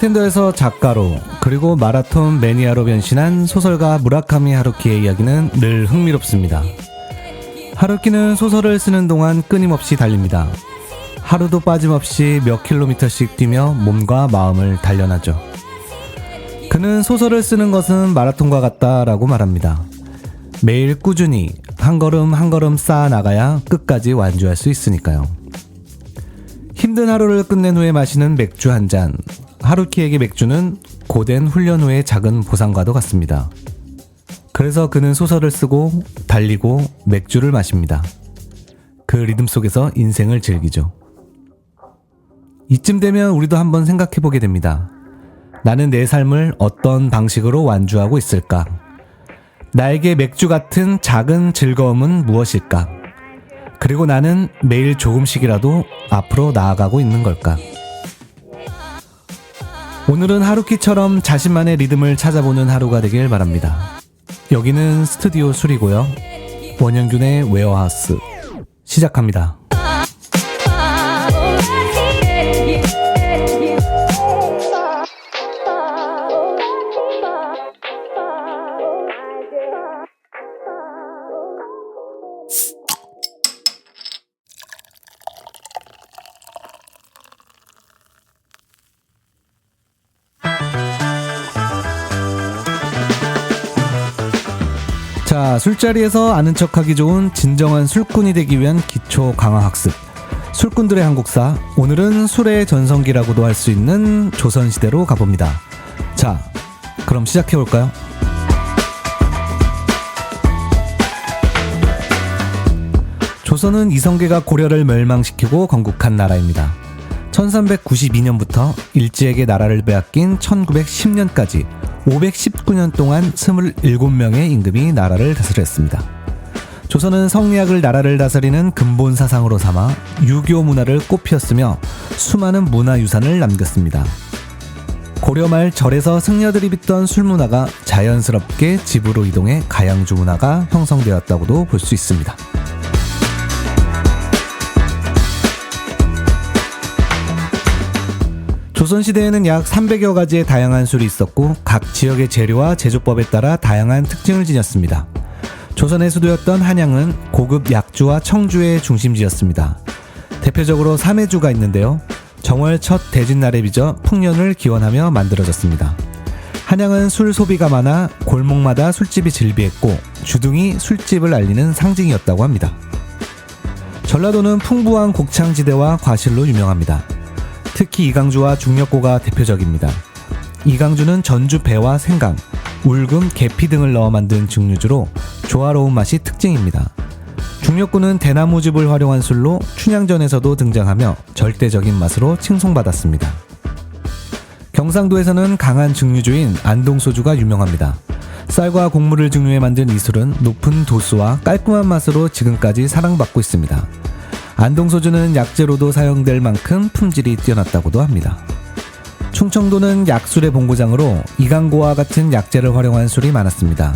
바텐더에서 작가로 그리고 마라톤 매니아로 변신한 소설가 무라카미 하루키의 이야기는 늘 흥미롭습니다. 하루키는 소설을 쓰는 동안 끊임없이 달립니다. 하루도 빠짐없이 몇 킬로미터씩 뛰며 몸과 마음을 단련하죠. 그는 소설을 쓰는 것은 마라톤과 같다라고 말합니다. 매일 꾸준히 한 걸음 한 걸음 쌓아 나가야 끝까지 완주할 수 있으니까요. 힘든 하루를 끝낸 후에 마시는 맥주 한 잔. 하루키에게 맥주는 고된 훈련 후의 작은 보상과도 같습니다. 그래서 그는 소설을 쓰고 달리고 맥주를 마십니다. 그 리듬 속에서 인생을 즐기죠. 이쯤 되면 우리도 한번 생각해 보게 됩니다. 나는 내 삶을 어떤 방식으로 완주하고 있을까? 나에게 맥주 같은 작은 즐거움은 무엇일까? 그리고 나는 매일 조금씩이라도 앞으로 나아가고 있는 걸까? 오늘은 하루키처럼 자신만의 리듬을 찾아보는 하루가 되길 바랍니다. 여기는 스튜디오 술이고요. 원영균의 웨어하우스 시작합니다. 술자리에서 아는 척하기 좋은 진정한 술꾼이 되기 위한 기초 강화 학습. 술꾼들의 한국사. 오늘은 술의 전성기라고도 할 수 있는 조선시대로 가봅니다. 자, 그럼 시작해볼까요? 조선은 이성계가 고려를 멸망시키고 건국한 나라입니다. 1392년부터 일제에게 나라를 빼앗긴 1910년까지 519년 동안 27명의 임금이 나라를 다스렸습니다. 조선은 성리학을 나라를 다스리는 근본 사상으로 삼아 유교 문화를 꽃피웠으며 수많은 문화 유산을 남겼습니다. 고려 말 절에서 승려들이 빚던 술 문화가 자연스럽게 집으로 이동해 가양주 문화가 형성되었다고도 볼 수 있습니다. 조선시대에는 약 300여 가지의 다양한 술이 있었고 각 지역의 재료와 제조법에 따라 다양한 특징을 지녔습니다. 조선의 수도였던 한양은 고급 약주와 청주의 중심지였습니다. 대표적으로 삼해주가 있는데요. 정월 첫 대진날에 빚어 풍년을 기원하며 만들어졌습니다. 한양은 술 소비가 많아 골목마다 술집이 즐비했고 주둥이 술집을 알리는 상징이었다고 합니다. 전라도는 풍부한 곡창지대와 과실로 유명합니다. 특히 이강주와 중력고가 대표적입니다. 이강주는 전주 배와 생강, 울금, 계피 등을 넣어 만든 증류주로 조화로운 맛이 특징입니다. 중력구는 대나무즙을 활용한 술로 춘향전에서도 등장하며 절대적인 맛으로 칭송받았습니다. 경상도에서는 강한 증류주인 안동소주가 유명합니다. 쌀과 곡물을 증류해 만든 이 술은 높은 도수와 깔끔한 맛으로 지금까지 사랑받고 있습니다. 안동소주는 약재로도 사용될 만큼 품질이 뛰어났다고도 합니다. 충청도는 약술의 본고장으로 이강고와 같은 약재를 활용한 술이 많았습니다.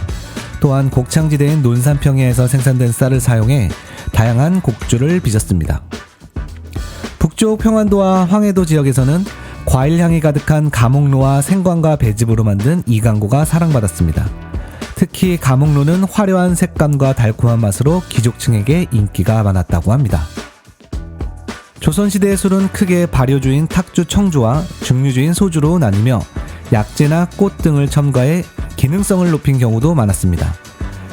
또한 곡창지대인 논산평야에서 생산된 쌀을 사용해 다양한 곡주를 빚었습니다. 북쪽 평안도와 황해도 지역에서는 과일 향이 가득한 가목로와 생광과 배즙으로 만든 이강고가 사랑받았습니다. 특히 가목로는 화려한 색감과 달콤한 맛으로 귀족층에게 인기가 많았다고 합니다. 조선시대의 술은 크게 발효주인 탁주 청주와 증류주인 소주로 나뉘며 약재나 꽃 등을 첨가해 기능성을 높인 경우도 많았습니다.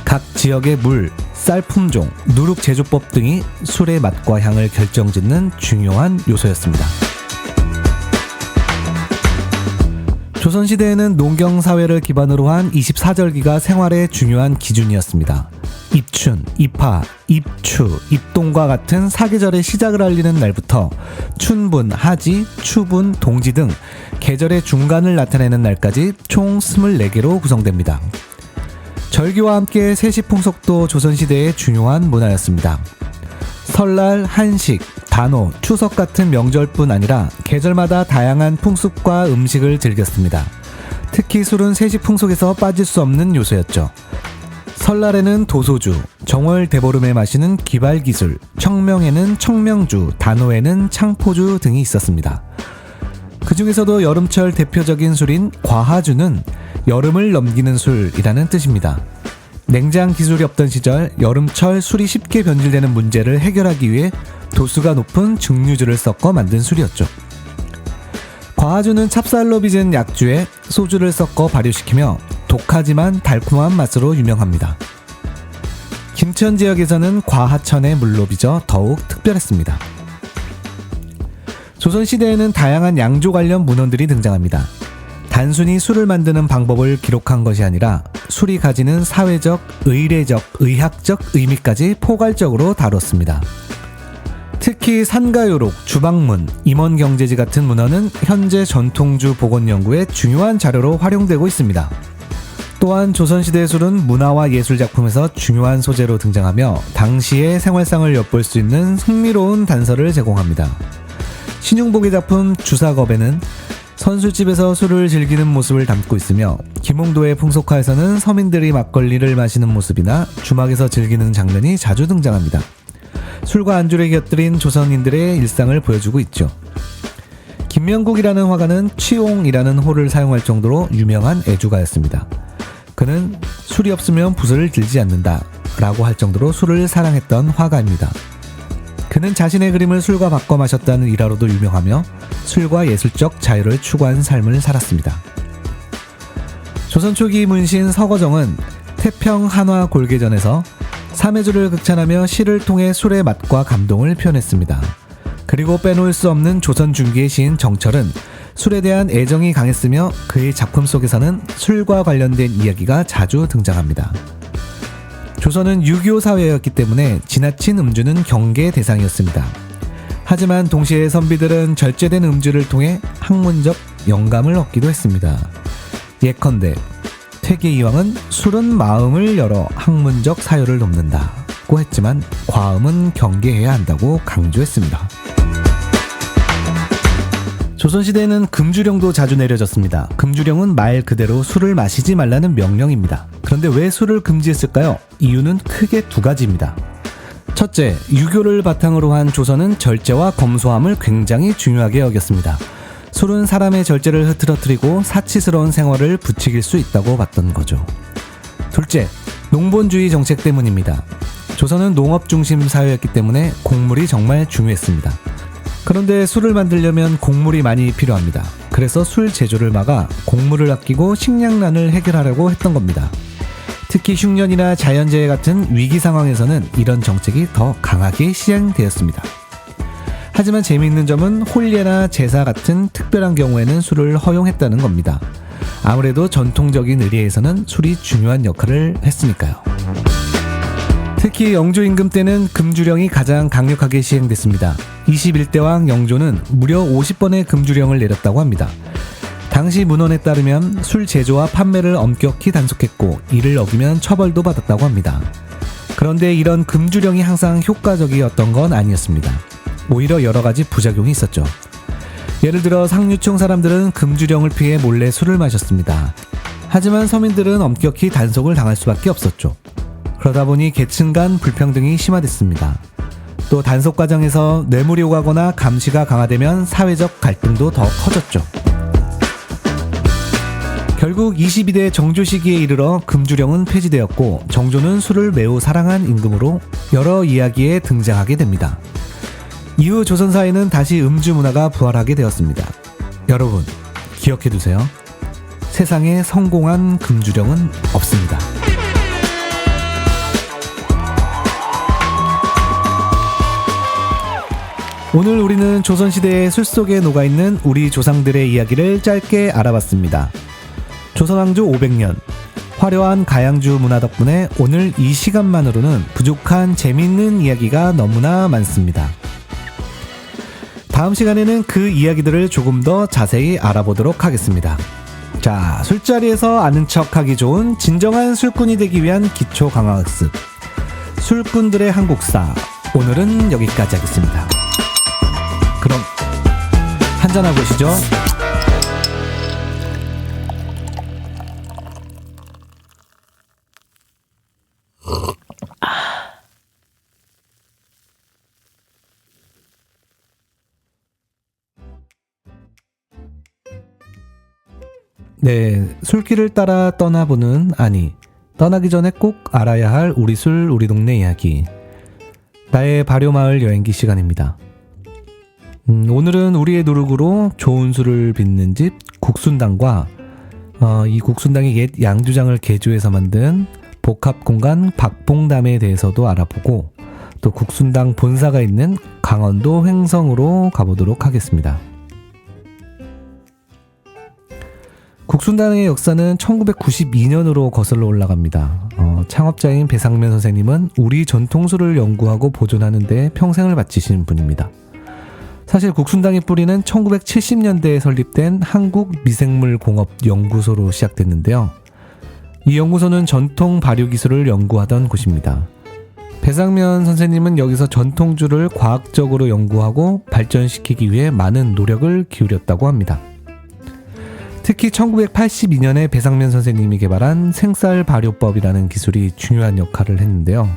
각 지역의 물, 쌀 품종, 누룩 제조법 등이 술의 맛과 향을 결정짓는 중요한 요소였습니다. 조선시대에는 농경사회를 기반으로 한 24절기가 생활의 중요한 기준이었습니다. 입춘, 입하, 입추, 입동과 같은 사계절의 시작을 알리는 날부터 춘분, 하지, 추분, 동지 등 계절의 중간을 나타내는 날까지 총 24개로 구성됩니다. 절기와 함께 세시 풍속도 조선시대의 중요한 문화였습니다. 설날, 한식, 단오, 추석 같은 명절뿐 아니라 계절마다 다양한 풍습과 음식을 즐겼습니다. 특히 술은 세시 풍속에서 빠질 수 없는 요소였죠. 설날에는 도소주, 정월 대보름에 마시는 기발기술, 청명에는 청명주, 단오에는 창포주 등이 있었습니다. 그 중에서도 여름철 대표적인 술인 과하주는 여름을 넘기는 술이라는 뜻입니다. 냉장 기술이 없던 시절 여름철 술이 쉽게 변질되는 문제를 해결하기 위해 도수가 높은 증류주를 섞어 만든 술이었죠. 과하주는 찹쌀로 빚은 약주에 소주를 섞어 발효시키며 독하지만 달콤한 맛으로 유명합니다. 김천 지역에서는 과하천의 물로 빚어 더욱 특별했습니다. 조선시대에는 다양한 양조 관련 문헌들이 등장합니다. 단순히 술을 만드는 방법을 기록한 것이 아니라 술이 가지는 사회적, 의례적, 의학적 의미까지 포괄적으로 다뤘습니다. 특히 산가요록, 주방문, 임원경제지 같은 문헌은 현재 전통주 복원연구의 중요한 자료로 활용되고 있습니다. 또한 조선시대 술은 문화와 예술 작품에서 중요한 소재로 등장하며 당시의 생활상을 엿볼 수 있는 흥미로운 단서를 제공합니다. 신용복의 작품 주사겁에는 선술집에서 술을 즐기는 모습을 담고 있으며 김홍도의 풍속화에서는 서민들이 막걸리를 마시는 모습이나 주막에서 즐기는 장면이 자주 등장합니다. 술과 안주를 곁들인 조선인들의 일상을 보여주고 있죠. 김명국이라는 화가는 취용이라는 호를 사용할 정도로 유명한 애주가였습니다. 그는 술이 없으면 붓을 들지 않는다 라고 할 정도로 술을 사랑했던 화가입니다. 그는 자신의 그림을 술과 바꿔 마셨다는 일화로도 유명하며 술과 예술적 자유를 추구한 삶을 살았습니다. 조선 초기 문신 서거정은 태평 한화 골계전에서 삼해주를 극찬하며 시를 통해 술의 맛과 감동을 표현했습니다. 그리고 빼놓을 수 없는 조선 중기의 시인 정철은 술에 대한 애정이 강했으며 그의 작품 속에서는 술과 관련된 이야기가 자주 등장합니다. 조선은 유교 사회였기 때문에 지나친 음주는 경계 대상이었습니다. 하지만 동시에 선비들은 절제된 음주를 통해 학문적 영감을 얻기도 했습니다. 예컨대 퇴계 이왕은 술은 마음을 열어 학문적 사유를 돕는다고 했지만 과음은 경계해야 한다고 강조했습니다. 조선시대에는 금주령도 자주 내려졌습니다. 금주령은 말 그대로 술을 마시지 말라는 명령입니다. 그런데 왜 술을 금지했을까요? 이유는 크게 두 가지입니다. 첫째, 유교를 바탕으로 한 조선은 절제와 검소함을 굉장히 중요하게 여겼습니다. 술은 사람의 절제를 흐트러뜨리고 사치스러운 생활을 부추길 수 있다고 봤던 거죠. 둘째, 농본주의 정책 때문입니다. 조선은 농업 중심 사회였기 때문에 곡물이 정말 중요했습니다. 그런데 술을 만들려면 곡물이 많이 필요합니다. 그래서 술 제조를 막아 곡물을 아끼고 식량난을 해결하려고 했던 겁니다. 특히 흉년이나 자연재해 같은 위기 상황에서는 이런 정책이 더 강하게 시행되었습니다. 하지만 재미있는 점은 홀례나 제사 같은 특별한 경우에는 술을 허용했다는 겁니다. 아무래도 전통적인 의례에서는 술이 중요한 역할을 했으니까요. 특히 영조 임금 때는 금주령이 가장 강력하게 시행됐습니다. 21대 왕 영조는 무려 50번의 금주령을 내렸다고 합니다. 당시 문헌에 따르면 술 제조와 판매를 엄격히 단속했고 이를 어기면 처벌도 받았다고 합니다. 그런데 이런 금주령이 항상 효과적이었던 건 아니었습니다. 오히려 여러 가지 부작용이 있었죠. 예를 들어 상류층 사람들은 금주령을 피해 몰래 술을 마셨습니다. 하지만 서민들은 엄격히 단속을 당할 수밖에 없었죠. 그러다 보니 계층 간 불평등이 심화됐습니다. 또 단속 과정에서 뇌물이 오가거나 감시가 강화되면 사회적 갈등도 더 커졌죠. 결국 22대 정조 시기에 이르러 금주령은 폐지되었고 정조는 술을 매우 사랑한 임금으로 여러 이야기에 등장하게 됩니다. 이후 조선사회는 다시 음주 문화가 부활하게 되었습니다. 여러분 기억해 두세요. 세상에 성공한 금주령은 없습니다. 오늘 우리는 조선시대의 술 속에 녹아있는 우리 조상들의 이야기를 짧게 알아봤습니다. 조선왕조 500년. 화려한 가양주 문화 덕분에 오늘 이 시간만으로는 부족한 재미있는 이야기가 너무나 많습니다. 다음 시간에는 그 이야기들을 조금 더 자세히 알아보도록 하겠습니다. 자, 술자리에서 아는 척 하기 좋은 진정한 술꾼이 되기 위한 기초 강화학습. 술꾼들의 한국사. 오늘은 여기까지 하겠습니다. 한잔하고 오시죠. 네, 술길을 따라 떠나보는 아니. 떠나기 전에 꼭 알아야 할 우리 술, 우리 동네 이야기. 나의 발효마을 여행기 시간입니다. 음, 오늘은 우리의 누룩으로 좋은 술을 빚는 집 국순당과 어, 이 국순당의 옛 양주장을 개조해서 만든 복합공간 박봉담에 대해서도 알아보고 또 국순당 본사가 있는 강원도 횡성으로 가보도록 하겠습니다. 국순당의 역사는 1992년으로 거슬러 올라갑니다. 어, 창업자인 배상면 선생님은 우리 전통술을 연구하고 보존하는 데 평생을 바치신 분입니다. 사실 국순당의 뿌리는 1970년대에 설립된 한국미생물공업연구소로 시작됐는데요. 이 연구소는 전통 발효 기술을 연구하던 곳입니다. 배상면 선생님은 여기서 전통주를 과학적으로 연구하고 발전시키기 위해 많은 노력을 기울였다고 합니다. 특히 1982년에 배상면 선생님이 개발한 생쌀 발효법이라는 기술이 중요한 역할을 했는데요.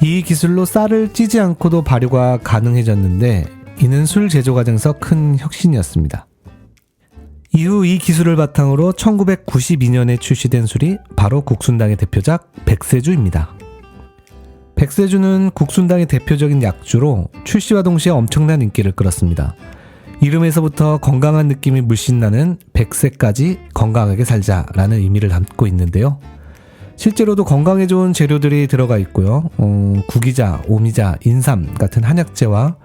이 기술로 쌀을 찌지 않고도 발효가 가능해졌는데 이는 술 제조 과정에서 큰 혁신이었습니다. 이후 이 기술을 바탕으로 1992년에 출시된 술이 바로 국순당의 대표작 백세주입니다. 백세주는 국순당의 대표적인 약주로 출시와 동시에 엄청난 인기를 끌었습니다. 이름에서부터 건강한 느낌이 물씬 나는 백세까지 건강하게 살자라는 의미를 담고 있는데요. 실제로도 건강에 좋은 재료들이 들어가 있고요. 어, 구기자, 오미자, 인삼 같은 한약재와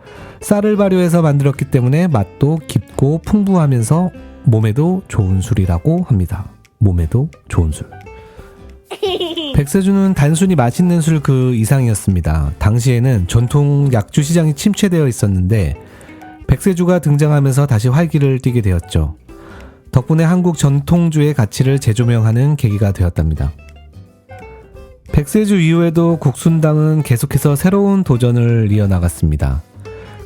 쌀을 발효해서 만들었기 때문에 맛도 깊고 풍부하면서 몸에도 좋은 술이라고 합니다. 몸에도 좋은 술. 백세주는 단순히 맛있는 술 그 이상이었습니다. 당시에는 전통 약주 시장이 침체되어 있었는데 백세주가 등장하면서 다시 활기를 띠게 되었죠. 덕분에 한국 전통주의 가치를 재조명하는 계기가 되었답니다. 백세주 이후에도 국순당은 계속해서 새로운 도전을 이어나갔습니다.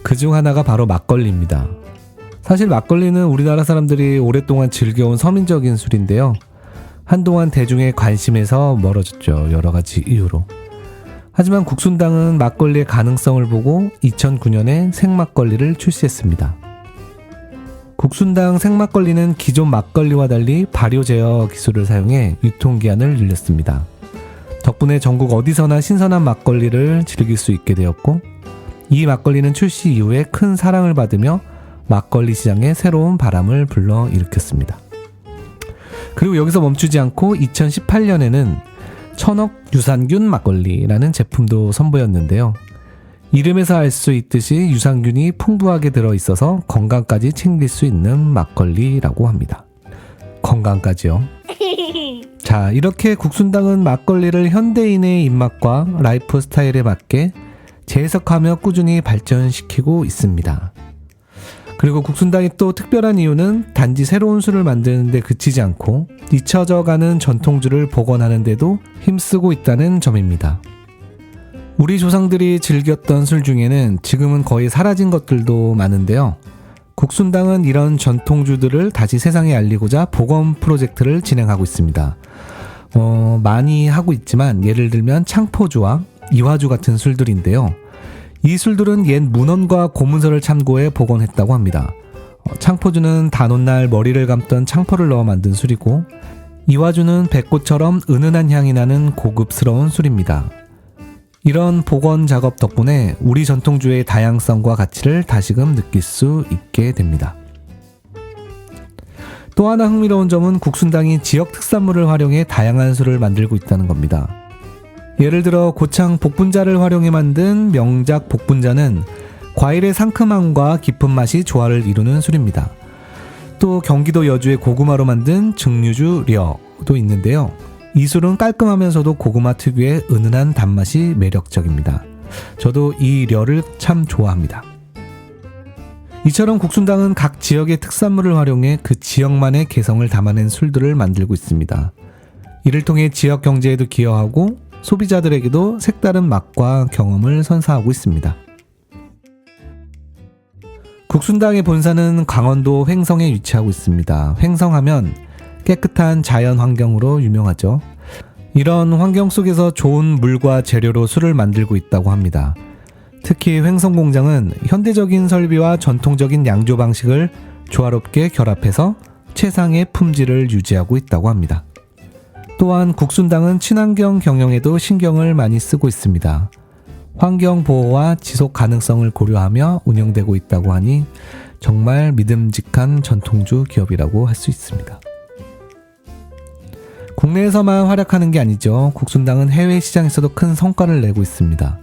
그 중 하나가 바로 막걸리입니다. 사실 막걸리는 우리나라 사람들이 오랫동안 즐겨온 서민적인 술인데요. 한동안 대중의 관심에서 멀어졌죠. 여러 가지 이유로. 하지만 국순당은 막걸리의 가능성을 보고 2009년에 생막걸리를 출시했습니다. 국순당 생막걸리는 기존 막걸리와 달리 발효 제어 기술을 사용해 유통기한을 늘렸습니다. 덕분에 전국 어디서나 신선한 막걸리를 즐길 수 있게 되었고, 이 막걸리는 출시 이후에 큰 사랑을 받으며 막걸리 시장에 새로운 바람을 불러 일으켰습니다. 그리고 여기서 멈추지 않고 2018년에는 천억 유산균 막걸리라는 제품도 선보였는데요. 이름에서 알 수 있듯이 유산균이 풍부하게 들어 있어서 건강까지 챙길 수 있는 막걸리라고 합니다. 건강까지요. 자, 이렇게 국순당은 막걸리를 현대인의 입맛과 라이프 스타일에 맞게 재해석하며 꾸준히 발전시키고 있습니다. 그리고 국순당이 또 특별한 이유는 단지 새로운 술을 만드는데 그치지 않고 잊혀져가는 전통주를 복원하는데도 힘쓰고 있다는 점입니다. 우리 조상들이 즐겼던 술 중에는 지금은 거의 사라진 것들도 많은데요. 국순당은 이런 전통주들을 다시 세상에 알리고자 복원 프로젝트를 진행하고 있습니다. 어, 많이 하고 있지만 예를 들면 창포주와 이화주 같은 술들인데요. 이 술들은 옛 문헌과 고문서를 참고해 복원했다고 합니다. 어, 창포주는 단오날 머리를 감던 창포를 넣어 만든 술이고 이화주는 백꽃처럼 은은한 향이 나는 고급스러운 술입니다. 이런 복원 작업 덕분에 우리 전통주의 다양성과 가치를 다시금 느낄 수 있게 됩니다. 또 하나 흥미로운 점은 국순당이 지역 특산물을 활용해 다양한 술을 만들고 있다는 겁니다. 예를 들어 고창 복분자를 활용해 만든 명작 복분자는 과일의 상큼함과 깊은 맛이 조화를 이루는 술입니다. 또 경기도 여주의 고구마로 만든 증류주 려도 있는데요. 이 술은 깔끔하면서도 고구마 특유의 은은한 단맛이 매력적입니다. 저도 이 려를 참 좋아합니다. 이처럼 국순당은 각 지역의 특산물을 활용해 그 지역만의 개성을 담아낸 술들을 만들고 있습니다. 이를 통해 지역 경제에도 기여하고 소비자들에게도 색다른 맛과 경험을 선사하고 있습니다. 국순당의 본사는 강원도 횡성에 위치하고 있습니다. 횡성하면 깨끗한 자연 환경으로 유명하죠. 이런 환경 속에서 좋은 물과 재료로 술을 만들고 있다고 합니다. 특히 횡성 공장은 현대적인 설비와 전통적인 양조 방식을 조화롭게 결합해서 최상의 품질을 유지하고 있다고 합니다. 또한 국순당은 친환경 경영에도 신경을 많이 쓰고 있습니다. 환경 보호와 지속 가능성을 고려하며 운영되고 있다고 하니 정말 믿음직한 전통주 기업이라고 할 수 있습니다. 국내에서만 활약하는 게 아니죠. 국순당은 해외 시장에서도 큰 성과를 내고 있습니다.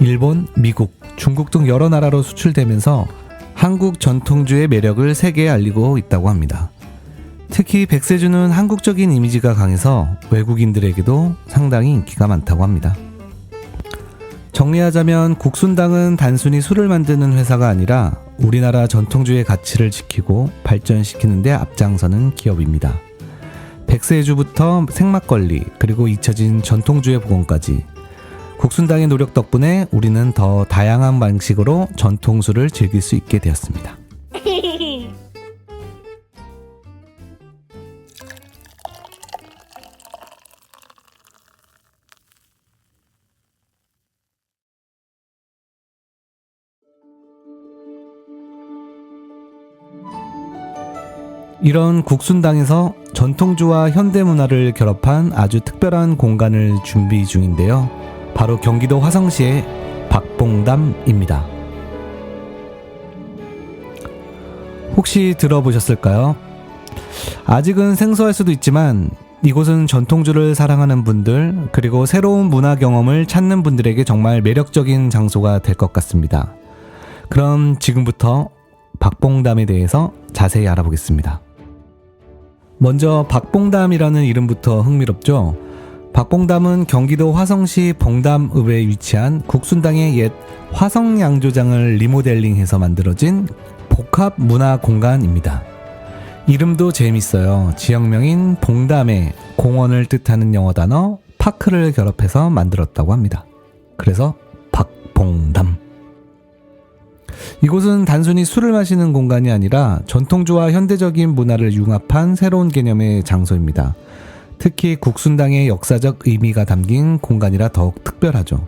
일본, 미국, 중국 등 여러 나라로 수출되면서 한국 전통주의 매력을 세계에 알리고 있다고 합니다. 특히 백세주는 한국적인 이미지가 강해서 외국인들에게도 상당히 인기가 많다고 합니다. 정리하자면 국순당은 단순히 술을 만드는 회사가 아니라 우리나라 전통주의 가치를 지키고 발전시키는 데 앞장서는 기업입니다. 백세주부터 생막걸리 그리고 잊혀진 전통주의 복원까지 국순당의 노력 덕분에 우리는 더 다양한 방식으로 전통술을 즐길 수 있게 되었습니다. 이런 국순당에서 전통주와 현대문화를 결합한 아주 특별한 공간을 준비 중인데요. 바로 경기도 화성시의 박봉담입니다. 혹시 들어보셨을까요? 아직은 생소할 수도 있지만 이곳은 전통주를 사랑하는 분들 그리고 새로운 문화 경험을 찾는 분들에게 정말 매력적인 장소가 될 것 같습니다. 그럼 지금부터 박봉담에 대해서 자세히 알아보겠습니다. 먼저 박봉담이라는 이름부터 흥미롭죠. 박봉담은 경기도 화성시 봉담읍에 위치한 국순당의 옛 화성양조장을 리모델링해서 만들어진 복합 문화 공간입니다. 이름도 재밌어요. 지역명인 봉담에 공원을 뜻하는 영어 단어 파크를 결합해서 만들었다고 합니다. 그래서 박봉담. 이곳은 단순히 술을 마시는 공간이 아니라 전통주와 현대적인 문화를 융합한 새로운 개념의 장소입니다. 특히 국순당의 역사적 의미가 담긴 공간이라 더욱 특별하죠.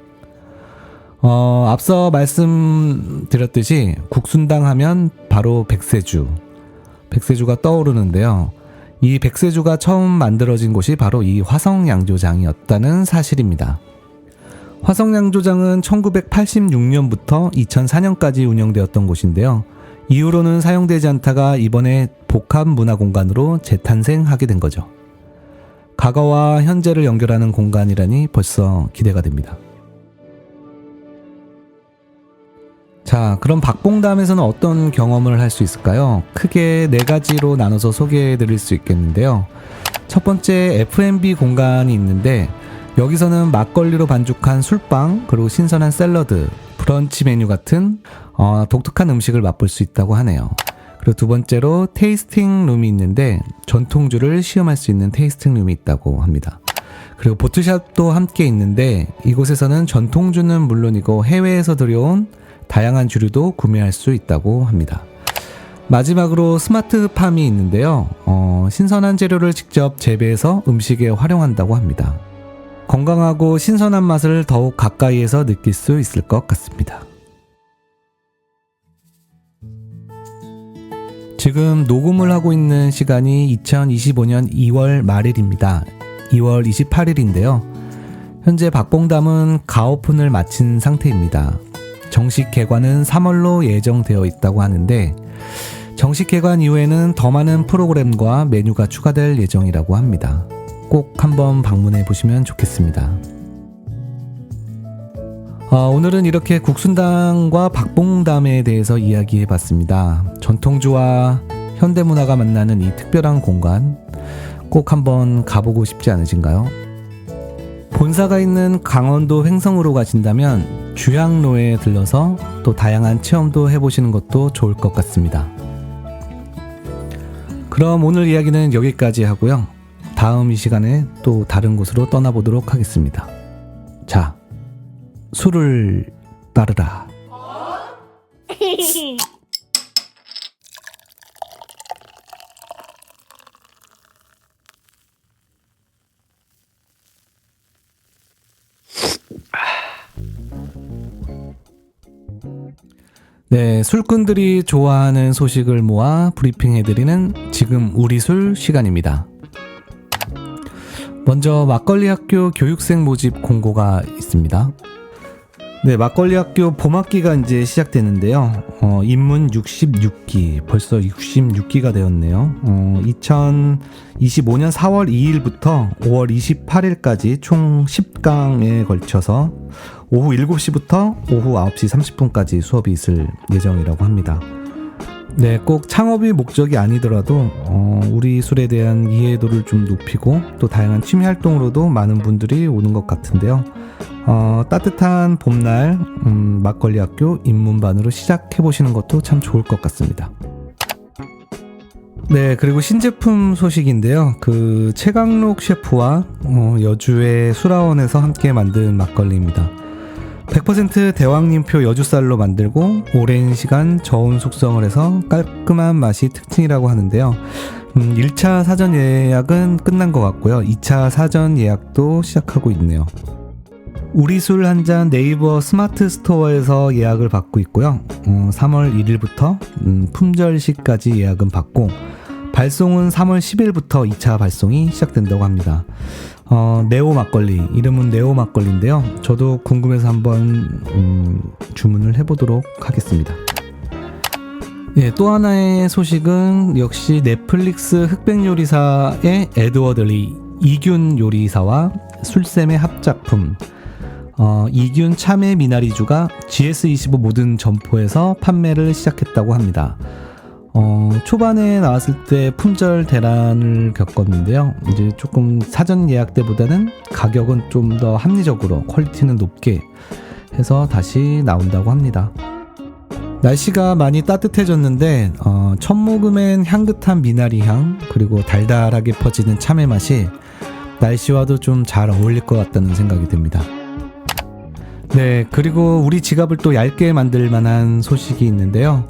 어, 앞서 말씀드렸듯이 국순당 하면 바로 백세주, 백세주가 떠오르는데요. 이 백세주가 처음 만들어진 곳이 바로 이 화성양조장이었다는 사실입니다. 화성양조장은 1986년부터 2004년까지 운영되었던 곳인데요. 이후로는 사용되지 않다가 이번에 복합 문화공간으로 재탄생하게 된 거죠. 과거와 현재를 연결하는 공간이라니 벌써 기대가 됩니다. 자, 그럼 박봉담에서는 어떤 경험을 할 수 있을까요? 크게 네 가지로 나눠서 소개해 드릴 수 있겠는데요. 첫 번째 F&B 공간이 있는데 여기서는 막걸리로 반죽한 술빵, 그리고 신선한 샐러드, 브런치 메뉴 같은 어, 독특한 음식을 맛볼 수 있다고 하네요. 그리고 두 번째로 테이스팅 룸이 있는데 전통주를 시음할 수 있는 테이스팅 룸이 있다고 합니다. 그리고 보트샵도 함께 있는데 이곳에서는 전통주는 물론이고 해외에서 들여온 다양한 주류도 구매할 수 있다고 합니다. 마지막으로 스마트팜이 있는데요. 어, 신선한 재료를 직접 재배해서 음식에 활용한다고 합니다. 건강하고 신선한 맛을 더욱 가까이에서 느낄 수 있을 것 같습니다. 지금 녹음을 하고 있는 시간이 2025년 2월 말일입니다. 2월 28일인데요. 현재 박봉담은 가오픈을 마친 상태입니다. 정식 개관은 3월로 예정되어 있다고 하는데 정식 개관 이후에는 더 많은 프로그램과 메뉴가 추가될 예정이라고 합니다. 꼭 한번 방문해 보시면 좋겠습니다. 어, 오늘은 이렇게 국순당과 박봉담에 대해서 이야기해 봤습니다. 전통주와 현대문화가 만나는 이 특별한 공간 꼭 한번 가보고 싶지 않으신가요? 본사가 있는 강원도 횡성으로 가신다면 주향로에 들러서 또 다양한 체험도 해보시는 것도 좋을 것 같습니다. 그럼 오늘 이야기는 여기까지 하고요. 다음 이 시간에 또 다른 곳으로 떠나보도록 하겠습니다. 자, 술을 따르라. 네, 술꾼들이 좋아하는 소식을 모아 브리핑해드리는 지금 우리 술 시간입니다. 먼저 막걸리 학교 교육생 모집 공고가 있습니다. 네, 막걸리 학교 봄학기가 이제 시작되는데요. 어, 입문 66기, 벌써 66기가 되었네요. 어, 2025년 4월 2일부터 5월 28일까지 총 10강에 걸쳐서 오후 7시부터 오후 9시 30분까지 수업이 있을 예정이라고 합니다. 네, 꼭 창업이 목적이 아니더라도 어, 우리 술에 대한 이해도를 좀 높이고 또 다양한 취미 활동으로도 많은 분들이 오는 것 같은데요. 어, 따뜻한 봄날 음, 막걸리 학교 입문반으로 시작해 보시는 것도 참 좋을 것 같습니다. 네, 그리고 신제품 소식인데요. 그 최강록 셰프와 어, 여주의 수라원에서 함께 만든 막걸리입니다. 100% 대왕님표 여주쌀로 만들고 오랜 시간 저온 숙성을 해서 깔끔한 맛이 특징이라고 하는데요. 음, 1차 사전 예약은 끝난 것 같고요. 2차 사전 예약도 시작하고 있네요. 우리 술 한 잔 네이버 스마트 스토어에서 예약을 받고 있고요. 어, 3월 1일부터 음, 품절 시까지 예약은 받고 발송은 3월 10일부터 2차 발송이 시작된다고 합니다. 어, 네오 막걸리 이름은 네오 막걸리인데요. 저도 궁금해서 한번 음, 주문을 해보도록 하겠습니다. 예, 또 하나의 소식은 역시 넷플릭스 흑백 요리사의 에드워드 리 이균 요리사와 술샘의 합작품 어, 이균 참외 미나리주가 GS25 모든 점포에서 판매를 시작했다고 합니다. 어, 초반에 나왔을 때 품절 대란을 겪었는데요. 이제 조금 사전 예약 때보다는 가격은 좀 더 합리적으로 퀄리티는 높게 해서 다시 나온다고 합니다. 날씨가 많이 따뜻해졌는데 어, 첫 모금엔 향긋한 미나리 향 그리고 달달하게 퍼지는 참외 맛이 날씨와도 좀 잘 어울릴 것 같다는 생각이 듭니다. 네, 그리고 우리 지갑을 또 얇게 만들 만한 소식이 있는데요.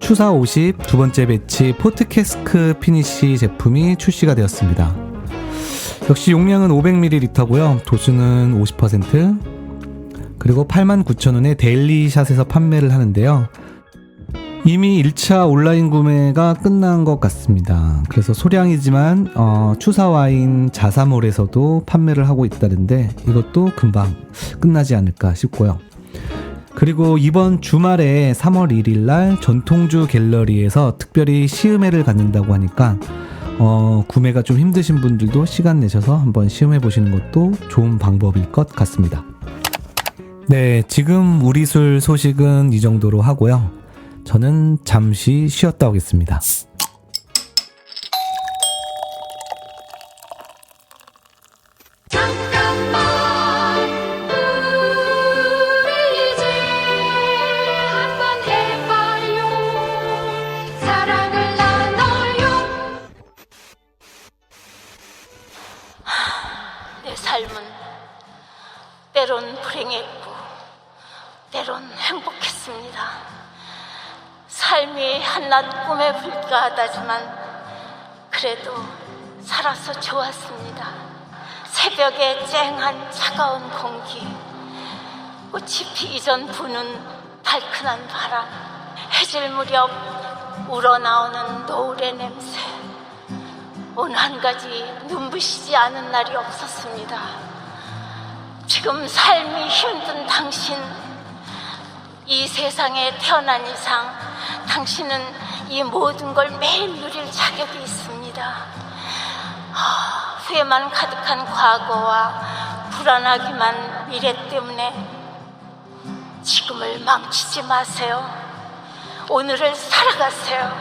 추사 50 두 번째 배치 포트캐스크 피니쉬 제품이 출시가 되었습니다. 역시 용량은 500ml고요. 도수는 50%. 그리고 89,000원에 데일리샷에서 판매를 하는데요. 이미 1차 온라인 구매가 끝난 것 같습니다. 그래서 소량이지만 어, 추사 와인 자사몰에서도 판매를 하고 있다는데 이것도 금방 끝나지 않을까 싶고요. 그리고 이번 주말에 3월 1일 날 전통주 갤러리에서 특별히 시음회를 갖는다고 하니까 어, 구매가 좀 힘드신 분들도 시간 내셔서 한번 시음해 보시는 것도 좋은 방법일 것 같습니다. 네, 지금 우리 술 소식은 이 정도로 하고요. 저는 잠시 쉬었다 오겠습니다. 꿈에 불과하다지만 그래도 살아서 좋았습니다. 새벽의 쨍한 차가운 공기, 꽃이 피기 전 부는 달큰한 바람, 해질 무렵 우러나오는 노을의 냄새, 온한 가지 눈부시지 않은 날이 없었습니다. 지금 삶이 힘든 당신, 이 세상에 태어난 이상 당신은 이 모든 걸 매일 누릴 자격이 있습니다. 아, 후회만 가득한 과거와 불안하기만 미래 때문에 지금을 망치지 마세요. 오늘을 살아가세요.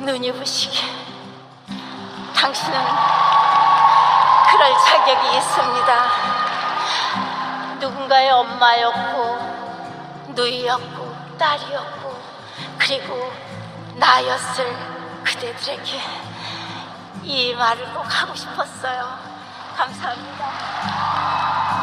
눈이 부시게. 당신은 그럴 자격이 있습니다. 누군가의 엄마였고, 누이였고, 딸이었고, 그리고 나였을 그대들에게 이 말을 꼭 하고 싶었어요. 감사합니다.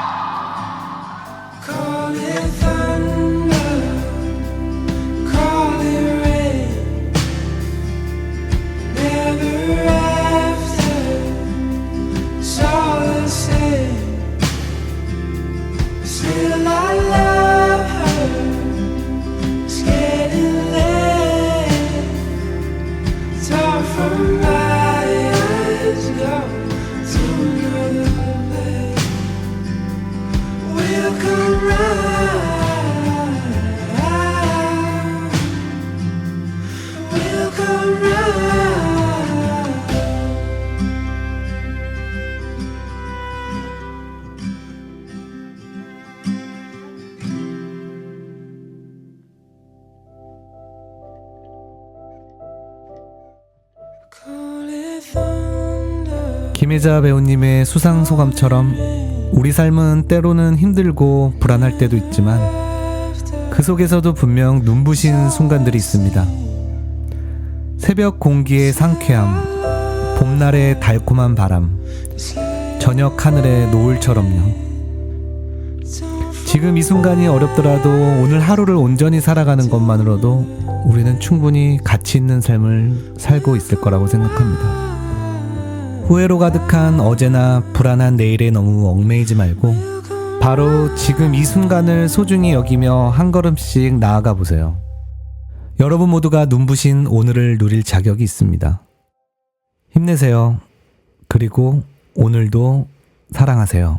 김혜자 배우님의 수상 소감처럼 우리 삶은 때로는 힘들고 불안할 때도 있지만 그 속에서도 분명 눈부신 순간들이 있습니다. 새벽 공기의 상쾌함, 봄날의 달콤한 바람, 저녁 하늘의 노을처럼요. 지금 이 순간이 어렵더라도 오늘 하루를 온전히 살아가는 것만으로도 우리는 충분히 가치 있는 삶을 살고 있을 거라고 생각합니다. 후회로 가득한 어제나 불안한 내일에 너무 얽매이지 말고 바로 지금 이 순간을 소중히 여기며 한 걸음씩 나아가 보세요. 여러분 모두가 눈부신 오늘을 누릴 자격이 있습니다. 힘내세요. 그리고 오늘도 사랑하세요.